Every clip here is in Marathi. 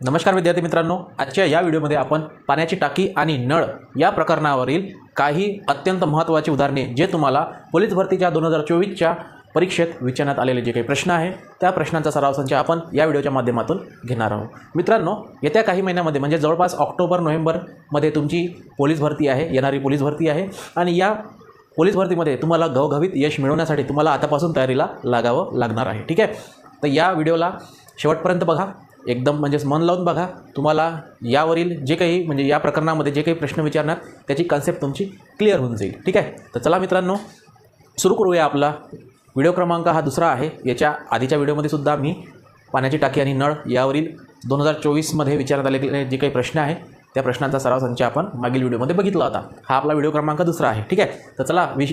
नमस्कार विद्यार्थी मित्रांनो आजच्या या व्हिडिओमध्ये आपण पाण्याची टाकी आणि नळ या प्रकरणावरील काही अत्यंत महत्त्वाची उदाहरणे जे तुम्हाला पोलीस भरतीच्या दोन हजार चोवीसच्या परीक्षेत विचारण्यात आलेले जे काही प्रश्न आहे त्या प्रश्नांचा सराव संच आपण या व्हिडिओच्या माध्यमातून घेणार आहोत. मित्रांनो येत्या काही महिन्यामध्ये म्हणजे जवळपास ऑक्टोबर नोव्हेंबरमध्ये तुमची पोलीस भरती आहे येणारी पोलीस भरती आहे आणि या पोलीस भरतीमध्ये तुम्हाला घवघवीत यश मिळवण्यासाठी तुम्हाला आतापासून तयारीला लागावं लागणार आहे. ठीक आहे? तर या व्हिडिओला शेवटपर्यंत बघा. एकदम म्हणजेच मन लावून बघा. तुम्हाला यावरील जे काही म्हणजे या प्रकरणामध्ये जे काही प्रश्न विचारणार त्याची कन्सेप्ट तुमची क्लिअर होऊन जाईल. ठीक आहे? तर चला मित्रांनो सुरू करूया आपला व्हिडिओ क्रमांक हा दुसरा आहे. याच्या आधीच्या व्हिडिओमध्ये सुद्धा मी पाण्याची टाकी आणि नळ यावरील दोन हजार चोवीसमध्ये विचारण्यात आलेले जे काही प्रश्न आहे त्या प्रश्नांचा सराव संच आपण मागील व्हिडिओमध्ये बघितला होता. हा आपला व्हिडिओ क्रमांक दुसरा आहे. ठीक आहे? तर चला विश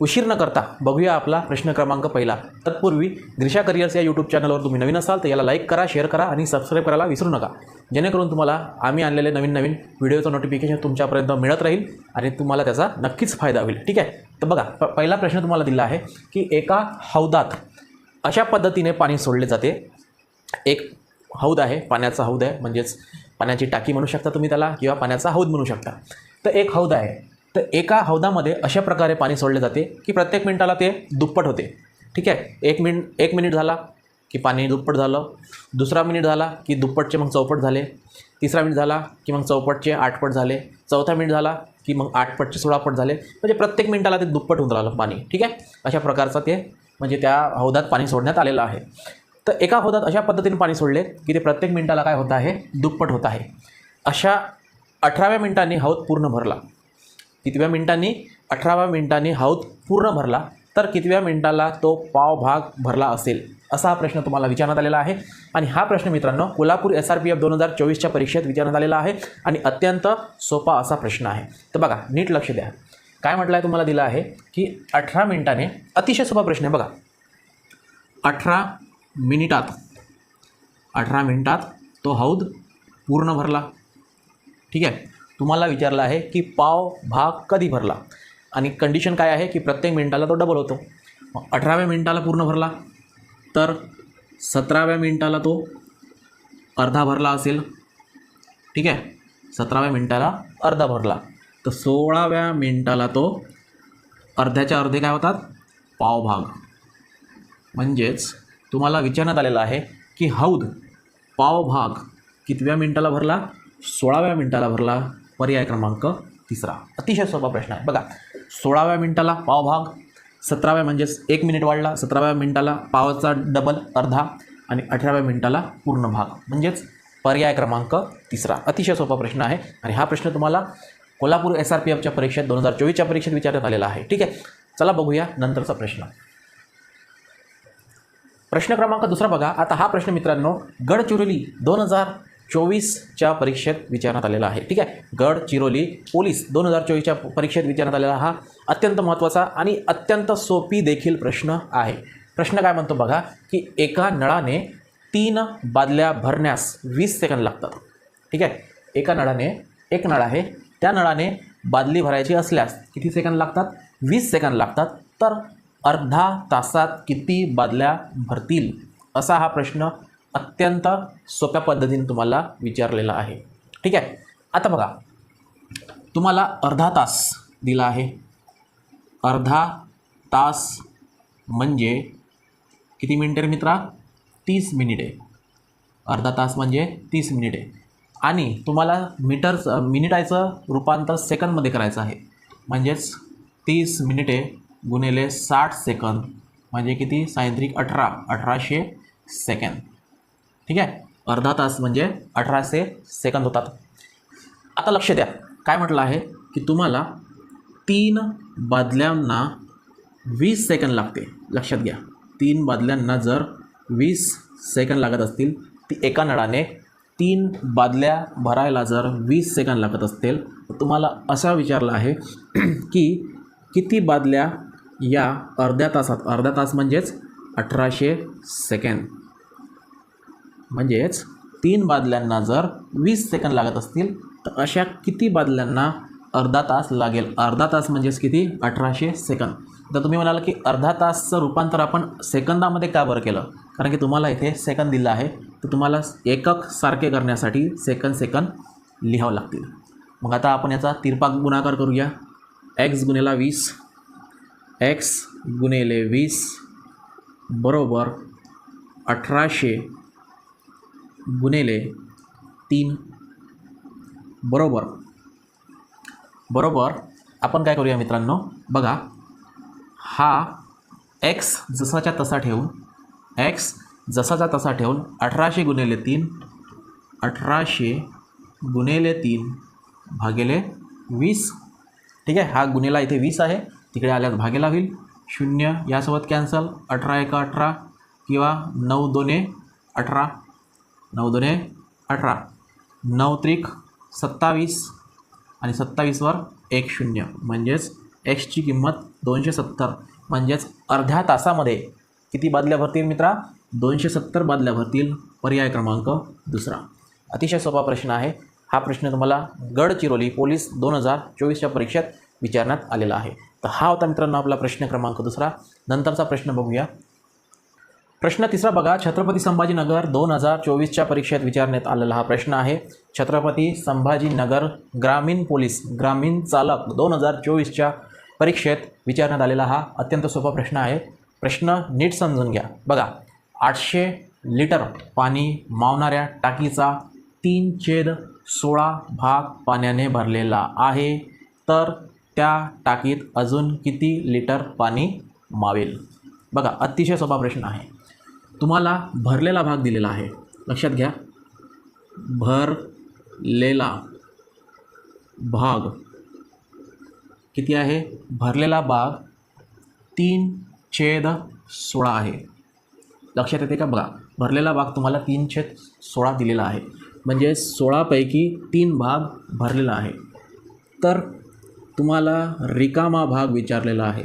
उशीर न करता बघूया आपला प्रश्न क्रमांक पहिला. तत्पूर्वी ग्रिशा करिअर्स या यूट्यूब चॅनलवर तुम्ही नवीन असाल तर याला लाईक करा शेअर करा आणि सबस्क्राईब करायला विसरू नका. जेणेकरून तुम्हाला आम्ही आणलेले नवीन नवीन व्हिडिओचं नोटिफिकेशन तुमच्यापर्यंत मिळत राहील आणि तुम्हाला त्याचा नक्कीच फायदा होईल. ठीक आहे? तर बघा प पहिला प्रश्न तुम्हाला दिला आहे की एका हौदात अशा पद्धतीने पाणी सोडले जाते. एक हौद आहे पाण्याचा हौद आहे म्हणजेच पाण्याची टाकी म्हणू शकता तुम्ही त्याला किंवा पाण्याचा हौद म्हणू शकता. तर एक हौद आहे. तर एका हौदामध्ये अशा प्रकारे पाणी सोडले जाते की प्रत्येक मिनिटाला ते दुप्पट होते. ठीक आहे? एक मिनिट एक मिनिट झाला की पाणी दुप्पट झालं. दुसरा मिनिट झाला की दुप्पटचे मग चौपट झाले. तिसरा मिनिट झाला की मग चौपटचे आठपट झाले. चौथा मिनिट झाला की मग आठपटचे सोळापट झाले. म्हणजे प्रत्येक मिनिटाला ते दुप्पट होऊन राहिलं पाणी. ठीक आहे? अशा प्रकारचं ते म्हणजे त्या हौदात पाणी सोडण्यात आलेलं आहे. तर एका हौदात अशा पद्धतीने पाणी सोडले की ते प्रत्येक मिनिटाला काय होत आहे? दुप्पट होत आहे. अशा अठराव्या मिनिटांनी हौद पूर्ण भरला. कितव्या मिनिटांनी? अठराव्या मिनिटांनी हौद पूर्ण भरला. तर कितव्या मिनिटाला तो पाव भाग भरला असेल? असा हा प्रश्न तुम्हाला विचारण्यात आलेला आहे. आणि हा प्रश्न मित्रांनो Kolhapur S R P F दोन हजार चोवीसच्या परीक्षेत विचारण्यात आलेला आहे आणि अत्यंत सोपा असा प्रश्न आहे. तर बघा नीट लक्ष द्या. काय म्हटलं आहे तुम्हाला दिलं आहे? की अठरा मिनिटाने अतिशय सोपा प्रश्न आहे. बघा. अठरा मिनिटात अठरा मिनिटात तो हौद पूर्ण भरला. ठीक आहे? तुम्हाला विचारलं आहे की पाव भाग कधी भरला? आणि कंडिशन काय आहे की प्रत्येक मिनिटाला तो डबल होतो. अठराव्या मिनिटाला पूर्ण भरला तर सतराव्या मिनिटाला तो अर्धा भरला असेल. ठीक आहे? सतराव्या मिनिटाला अर्धा भरला. तर सोळाव्या मिनिटाला तो अर्ध्याच्या अर्धे काय होतात? पावभाग म्हणजेच तुम्हाला विचारण्यात आलेलं आहे की हौद पावभाग कितव्या मिनिटाला भरला? सोळाव्या मिनिटाला भरला. पर्याय क्रमांक तिसरा. अतिशय सोपा प्रश्न आहे. बघा सोळाव्या मिनिटाला पावभाग सतराव्या म्हणजेच एक मिनिट वाढला सतराव्या मिनिटाला पावाचा डबल अर्धा आणि अठराव्या मिनिटाला पूर्ण भाग. म्हणजेच पर्याय क्रमांक तिसरा. अतिशय सोपा प्रश्न आहे. आणि हा प्रश्न तुम्हाला कोल्हापूर एस आर पी एफच्या परीक्षेत दोन हजार चोवीसच्या परीक्षेत विचारण्यात आलेला आहे. ठीक आहे? चला बघूया नंतरचा प्रश्न. प्रश्न क्रमांक दुसरा बघा. आता हा प्रश्न मित्रांनो गडचिरोली दोन हजार चोवीसच्या परीक्षेत विचारण्यात आलेला आहे. ठीक आहे? गडचिरोली पोलीस दोन हजार चोवीसच्या परीक्षेत विचारण्यात आलेला हा अत्यंत महत्त्वाचा आणि अत्यंत सोपी देखील प्रश्न आहे. प्रश्न काय म्हणतो बघा की एका नळाने तीन बादल्या भरण्यास वीस सेकंद लागतात. ठीक आहे? एका नळाने एक नळ आहे. त्या नळाने बादली भरायची असल्यास किती सेकंद लागतात? वीस सेकंद लागतात. तर अर्धा तासात किती बादल्या भरतील? असा हा प्रश्न अत्यंत सोप्या पद्धतीने तुम्हाला विचारलेला आहे. ठीक आहे? आता बघा. तुम्हाला अर्धा तास दिला आहे. अर्धा तास म्हणजे किती मिनिटे रे मित्रा? तीस मिनिटे. अर्धा तास म्हणजे तीस मिनिटे. आणि तुम्हाला मीटरचं मिनिटाचं रूपांतर सेकंदमध्ये करायचं आहे. म्हणजेच तीस मिनिटे गुणिले साठ सेकंद. म्हणजे किती? सायंत्रिक अठरा. अठराशे सेकंद. ठीक आहे? अर्धा तास म्हणजे अठराशे सेकंद होतात. आता लक्ष द्या. काय म्हटलं आहे? की तुम्हाला तीन बादल्यांना वीस सेकंद लागते. लक्षात घ्या. तीन बादल्यांना जर वीस सेकंद लागत असतील ती एका नळाने तीन बादल्या भरायला जर वीस सेकंद लागत असतील तर तुम्हाला असा विचारलं आहे की किती बादल्या या अर्ध्या तासात? अर्धा तास म्हणजेच अठराशे सेकंद. म्हणजेच तीन बादल्यांना जर वीस सेकंद लागत असतील तर अशा किती बादल्यांना अर्धा तास लागेल? अर्धा तास म्हणजेच किती? अठराशे सेकंद. तर तुम्ही म्हणाल की अर्धा तासचं रूपांतर आपण सेकंदामध्ये का बरं केलं? कारण की तुम्हाला इथे सेकंद दिलं आहे तर तुम्हाला एकक सारखे करण्यासाठी सेकंद सेकंद लिहावं लागतील. मग आता आपण याचा तिरपाक गुणाकार करूया. एक्स गुणेला वीस एक्स गुणेले वीस बरोबर अठराशे गुणिले तीन. बरोबर. बरोबर. आपण काय करूया मित्रांनो? बघा. हा एक्स जसाच्या तसा ठेवून एक्स जसाचा तसा ठेवून अठराशे गुणिले तीन अठराशे गुणिले तीन भागिले वीस. ठीक आहे? हा गुन्हेला इथे वीस आहे. तिकडे आल्यास भागेला होईल. शून्य यासोबत कॅन्सल अठरा एका अठरा किंवा नऊ दोने अठरा. नऊ दोने अठरा. नऊ त्रिक सत्तावीस. आणि सत्तावीसवर एक शून्य. म्हणजेच एक्सची किंमत दोनशे सत्तर. म्हणजेच अर्ध्या तासामध्ये किती बादल्या भरतील मित्रा? दोनशे सत्तर बादल्या भरतील. पर्याय क्रमांक दुसरा. अतिशय सोपा प्रश्न आहे. हा प्रश्न तुम्हाला गडचिरोली पोलीस दोन हजार चोवीसच्या परीक्षेत विचारण्यात आलेला आहे. तर हा होता मित्रांनो आपला प्रश्न क्रमांक दुसरा. नंतरचा प्रश्न बघूया. प्रश्न तिसरा बघा छत्रपती संभाजीनगर दोन हजार चोवीसच्या परीक्षेत विचारण्यात आलेला हा प्रश्न आहे. छत्रपती संभाजीनगर ग्रामीण पोलीस ग्रामीण चालक दोन हजार चोवीसच्या परीक्षेत विचारण्यात आलेला हा अत्यंत सोपा प्रश्न आहे. प्रश्न नीट समजून घ्या. बघा आठशे लिटर पाणी मावणाऱ्या टाकीचा तीन छेद सोळा भाग पाण्याने भरलेला आहे. तर त्या टाकीत अजून किती लिटर पाणी मावेल? बघा अतिशय सोपा प्रश्न आहे. तुम्हाला भरलेला भाग दिलेला आहे. लक्षात घ्या. भरलेला भाग किती आहे? भरलेला भाग तीन छेद सोळा आहे. लक्षात येते का? बघा भरलेला भाग तुम्हाला तीन छेद सोळा दिलेला आहे. म्हणजे सोळापैकी तीन भाग भरलेला आहे. तर तुम्हाला रिकामा भाग विचारलेला आहे.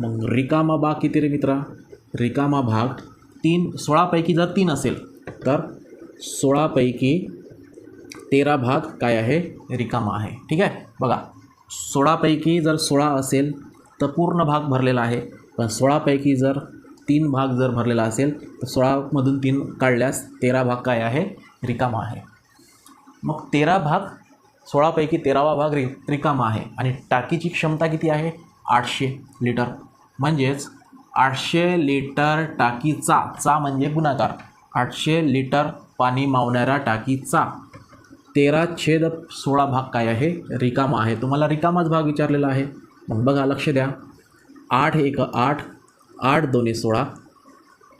मग रिकामा भाग किती रे मित्रा? रिकामा भाग तीन सोळापैकी जर तीन असेल तर सोळापैकी तेरा भाग काय आहे? रिकामा आहे. ठीक आहे? बघा सोळापैकी जर सोळा असेल तर पूर्ण भाग भरलेला आहे. पण सोळापैकी जर तीन भाग जर भरलेला असेल तर सोळामधून तीन काढल्यास तेरा भाग काय आहे? रिकामा आहे. मग तेरा भाग सोळापैकी तेरावा भाग रि रिकामा आहे. आणि टाकीची क्षमता किती आहे? आठशे लिटर. म्हणजेच आठशे लिटर टाकीचा चा म्हणजे गुणाकार. आठशे लिटर पाणी मावणाऱ्या टाकीचा तेरा छेद सोळा भाग काय आहे? रिकामा आहे. तुम्हाला रिकामाच भाग विचारलेला आहे. मग बघा लक्ष द्या. आठ एक आठ आठ दोन्ही सोळा.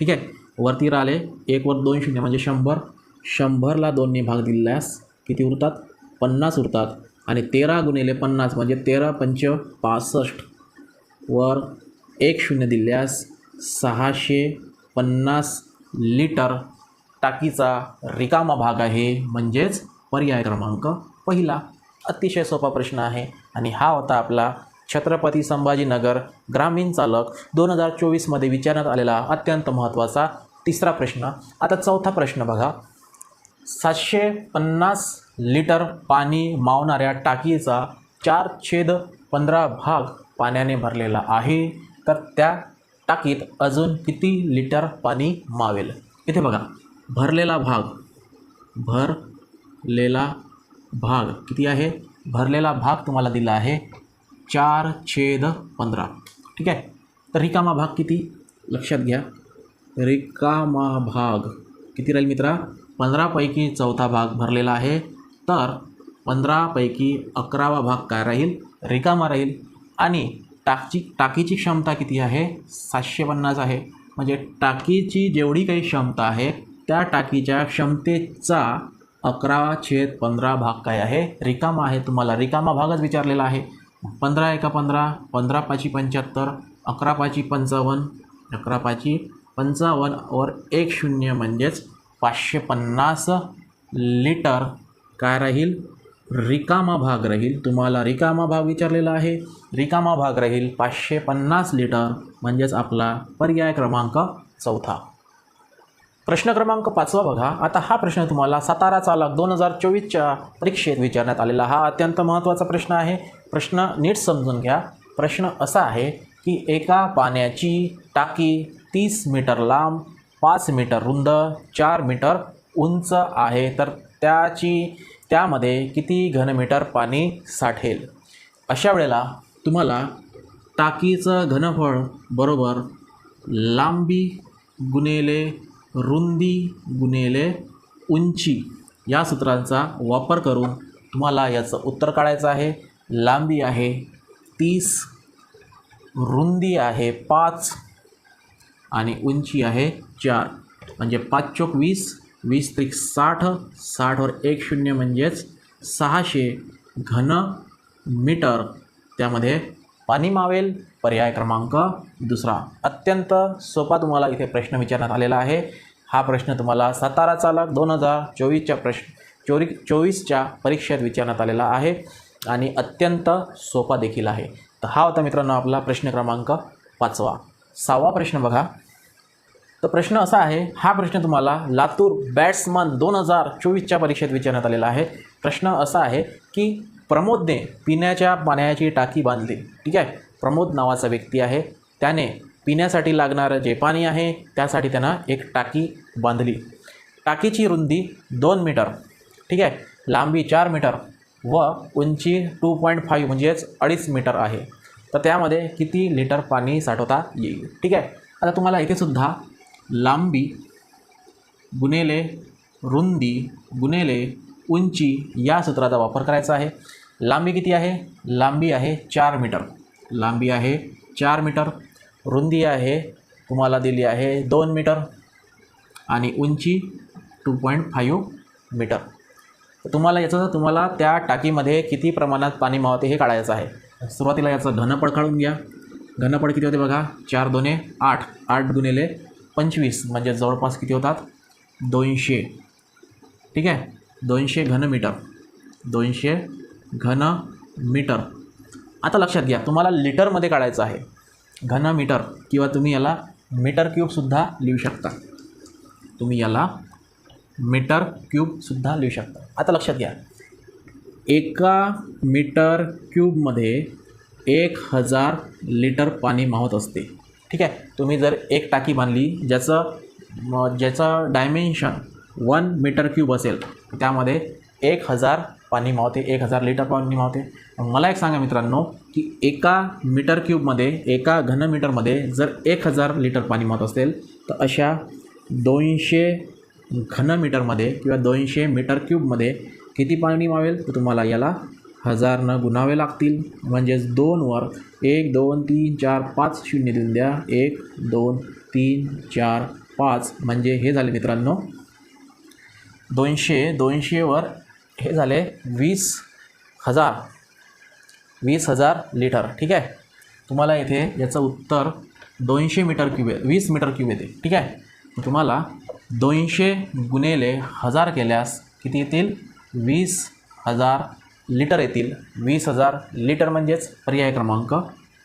ठीक आहे? वरती राहिले. एकवर दोन शून्य म्हणजे शंभर. शंभरला दोन्ही भाग दिल्यास किती उरतात? पन्नास उरतात. आणि तेरा गुणिले पन्नास म्हणजे तेरा पंच पासष्ट. वर एक शून्य दिल्यास सहाशे पन्नास लिटर टाकीचा रिकामा भाग आहे. म्हणजेच पर्याय क्रमांक पहिला. अतिशय सोपा प्रश्न आहे आणि हा होता आपला छत्रपती संभाजीनगर ग्रामीण चालक दोन हजार चोवीसमध्ये विचारण्यात आलेला अत्यंत महत्त्वाचा तिसरा प्रश्न. आता चौथा प्रश्न बघा. सातशे पन्नास लिटर पाणी मावणाऱ्या टाकीचा चार छेद पंधरा भाग पाण्याने भरलेला आहे. तर त्या टाकीत अजून किती लिटर पाणी मावेल? इथे बघा भरलेला भाग भरलेला भाग किती आहे? भरलेला भाग तुम्हाला दिला आहे चार छेद पंधरा. ठीक आहे? तर रिकामा भाग किती? लक्षात घ्या. रिकामा भाग किती राहील मित्रा? पंधरापैकी चौथा भाग भरलेला आहे. तर पंधरापैकी अकरावा भाग काय राहील? रिकामा राहील. आणि टाकची टाकीची क्षमता किती आहे? सातशे पन्नास आहे. म्हणजे टाकीची जेवढी काही क्षमता आहे त्या टाकीच्या क्षमतेचा अकरा छेद पंधरा भाग काय आहे? रिकामा आहे तुम्हाला. रिकामा भागच विचारलेला आहे. पंधरा एका पंधरा पंधरा पाची पंच्याहत्तर अकरा पाची पंचावन्न अकरा पाची पंचावन्न वर एक शून्य म्हणजेच पाचशे पन्नास लिटर काय राहील? रिकामा भाग राहील. तुम्हाला रिकामा भाग विचारलेला आहे. रिकामा भाग राहील पाचशे पन्नास लिटर म्हणजेच आपला पर्याय क्रमांक चौथा. प्रश्न क्रमांक पाचवा बघा. आता हा प्रश्न तुम्हाला सातारा चालक दोन हजार चोवीसच्या परीक्षेत विचारण्यात आलेला हा अत्यंत महत्त्वाचा प्रश्न आहे. प्रश्न नीट समजून घ्या. प्रश्न असा आहे की एका पाण्याची टाकी तीस मीटर लांब पाच मीटर रुंद चार मीटर उंच आहे. तर त्याची त्यामध्ये किती घनमीटर पाणी साठेल? अशा वेळेला तुम्हाला टाकीचं घनफळ बरोबर लांबी गुणेले रुंदी गुणेले उंची या सूत्रांचा वापर करून तुम्हाला याचं उत्तर काढायचं आहे. लांबी आहे तीस रुंदी आहे पाच आणि उंची आहे चार. म्हणजे पाच चोक वीस वीस त्रिक साठ साठवर एक शून्य म्हणजेच सहाशे घन मीटर. त्यामध्ये पाणी मावेल पर्याय क्रमांक दुसरा. अत्यंत सोपा तुम्हाला इथे प्रश्न विचारण्यात आलेला आहे. हा प्रश्न तुम्हाला सातारा चालक दोन हजार चोवीसच्या प्रश्न चोरी चोवीसच्या परीक्षेत विचारण्यात आलेला आहे आणि अत्यंत सोपा देखील आहे. तर हा होता मित्रांनो आपला प्रश्न क्रमांक पाचवा. सहावा प्रश्न बघा. तर प्रश्न असा आहे हा प्रश्न तुम्हाला लातूर बॅट्समन दोन हजार चोवीसच्या परीक्षेत विचारण्यात आलेला आहे. प्रश्न असा आहे की प्रमोदने पिण्याच्या पाण्याची टाकी बांधली. ठीक आहे? प्रमोद नावाचा व्यक्ती आहे. त्याने पिण्यासाठी लागणारं जे पाणी आहे त्यासाठी त्यानं एक टाकी बांधली. टाकीची रुंदी दोन मीटर ठीक आहे? लांबी चार मीटर व उंची टू पॉईंट फाईव्ह म्हणजेच अडीच मीटर आहे. तर त्यामध्ये किती लिटर पाणी साठवता येईल? ठीक आहे? आता तुम्हाला इथेसुद्धा लांबी गुणिले रुंदी गुणिले उंची या सूत्राचा वापर करायचा आहे. लांबी किती आहे? लांबी आहे चार मीटर. लांबी आहे चार मीटर. रुंदी आहे तुम्हाला दिली आहे दोन मीटर. आणि उंची टू पॉईंट फाईव्ह मीटर. तुम्हाला याचं तुम्हाला त्या टाकीमध्ये किती प्रमाणात पाणी मावते हे काढायचं आहे. सुरुवातीला याचं घनपड काढून घ्या. घनपड किती होते बघा? चार दोने आठ. आठ गुणिले पंचवीस म्हणजे जवळपास किती होतात? दोनशे. ठीक आहे? दोनशे घनमीटर. दोनशे घन मीटर आता लक्षात घ्या तुम्हाला लिटरमध्ये काढायचं आहे. घन मीटर किंवा तुम्ही याला मीटर क्यूबसुद्धा लिहू शकता. तुम्ही याला मीटर क्यूबसुद्धा लिहू शकता. आता लक्षात घ्या. एका मीटर क्यूबमध्ये एक हजार लिटर पाणी मावत असते. ठीक आहे? तुम्ही जर एक टाकी बांधली ज्याचं ज्याचं डायमेन्शन वन मीटर क्यूब असेल. त्यामध्ये एक हजार पाणी मावते एक हजार लिटर पाणी मावते. मला एक सांगा मित्रांनो की एका मीटर क्यूबमध्ये एका घनमीटरमध्ये जर एक हजार लिटर पाणी मावत असेल तर अशा दोनशे घनमीटरमध्ये किंवा दोनशे मीटर क्यूबमध्ये किती पाणी मावेल? तर तुम्हाला याला हजारनं गुणावे लागतील. म्हणजेच दोनवर एक दोन तीन चार पाच शून्य देऊन द्या. एक दोन तीन चार पाच. म्हणजे हे झाले मित्रांनो. दोनशे दोनशेवर हे झाले वीस हजार. वीस हजार लिटर. ठीक आहे? तुम्हाला येथे याचं उत्तर दोनशे मीटर क्यूब आहे वीस मीटर क्यूब येते. ठीक आहे? तुम्हाला दोनशे गुणेले हजार केल्यास किती येतील? वीस हजार लिटर येतील. वीस हजार लिटर म्हणजेच पर्याय क्रमांक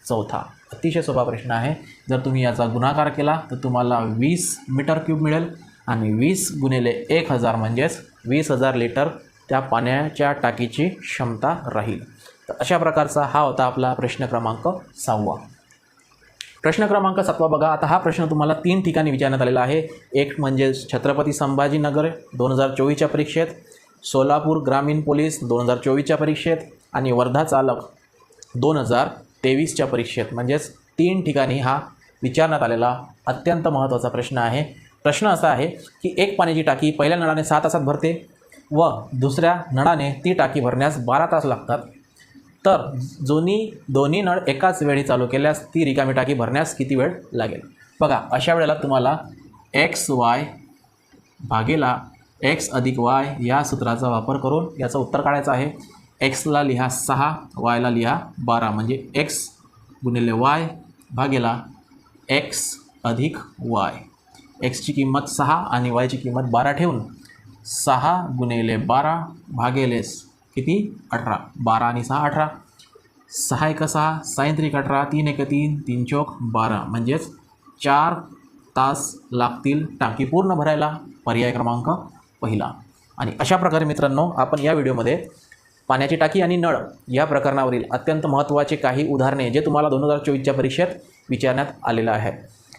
चौथा. अतिशय सोपा प्रश्न आहे. जर तुम्ही याचा गुणाकार केला तर तुम्हाला वीस मीटर क्यूब मिळेल आणि वीस गुणिले एक हजार म्हणजेच वीस हजार लिटर त्या पाण्याच्या टाकीची क्षमता राहील. तर अशा प्रकारचा हा होता आपला प्रश्न क्रमांक सहावा. प्रश्न क्रमांक सातवा बघा. आता हा प्रश्न तुम्हाला तीन ठिकाणी विचारण्यात आलेला आहे. एक म्हणजे छत्रपती संभाजीनगर दोन हजार चोवीसच्या परीक्षेत सोलापूर ग्रामीण पोलीस दोन हजार चोवीसच्या परीक्षेत आणि वर्धा चालक दोन हजार तेवीसच्या परीक्षेत. म्हणजेच तीन ठिकाणी हा विचारण्यात आलेला अत्यंत महत्त्वाचा प्रश्न आहे. प्रश्न असा आहे की एक पाण्याची टाकी पहिल्या नळाने सहा तासात भरते व दुसऱ्या नळाने ती टाकी भरण्यास बारा तास लागतात. तर दोन्ही दोन्ही नळ एकाच वेळी चालू केल्यास ती रिकामी टाकी भरण्यास किती वेळ लागेल? बघा अशा वेळेला तुम्हाला एक्स वाय भागेला एक्स अधिक वाय या सूत्राचा वापर करून याचं उत्तर काढायचं आहे. एक्सला लिहा सहा वायला लिहा बारा. म्हणजे एक्स गुणिले वाय भागेला एक्स अधिक वाय. एक्सची किंमत सहा आणि वायची किंमत बारा ठेवून सहा गुणिले बारा भागेलेस किती? अठरा. बारा आणि सहा अठरा. सहा एक सहा साईन त्रिक अठरा तीन एक तीन तीन चौक बारा. म्हणजेच चार तास लागतील टाकी पूर्ण भरायला. पर्याय क्रमांक पहिला. आणि अशा प्रकारे मित्रांनो आपण या व्हिडिओमध्ये पाण्याची टाकी आणि नळ या प्रकरणावरील अत्यंत महत्त्वाचे काही उदाहरणे जे तुम्हाला दोन हजार चोवीसच्या परीक्षेत विचारण्यात आलेलं आहे.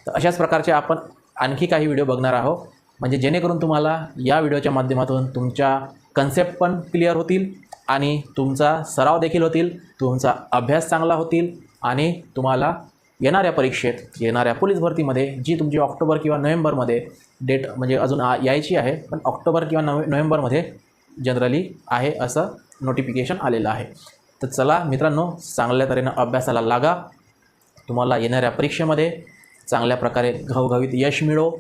तर अशाच प्रकारचे आपण आणखी काही व्हिडिओ बघणार आहोत. म्हणजे जेणेकरून तुम्हाला या व्हिडिओच्या माध्यमातून तुमच्या कन्सेप्ट पण क्लिअर होतील आणि तुमचा सराव देखील होतील तुमचा अभ्यास चांगला होतील आणि तुम्हाला येणाऱ्या परीक्षेत येणाऱ्या पोलीस भरतीमध्ये जी तुमची ऑक्टोबर किंवा नोव्हेंबरमध्ये डेट म्हणजे अजून आ- यायची आहे पण ऑक्टोबर किंवा नोव्हे नोव्हेंबरमध्ये जनरली आहे असं नोटिफिकेशन आलेलं आहे. तर चला मित्रांनो चांगल्या तऱ्हेनं अभ्यासाला लागा. तुम्हाला येणाऱ्या परीक्षेमध्ये चांगल्या प्रकारे घवघवीत यश मिळो.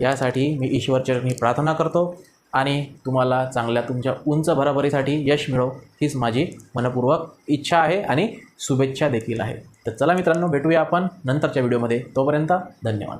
यासाठी मी ईश्वरचरणी प्रार्थना करतो आणि तुम्हाला चांगल्या तुमच्या उंच भराभरीसाठी यश मिळो हीच माझी मनपूर्वक इच्छा आहे आणि शुभेच्छा देखील आहे. तर चला मित्रांनो भेटूया आपण नंतरच्या व्हिडिओमध्ये. तोपर्यंत धन्यवाद.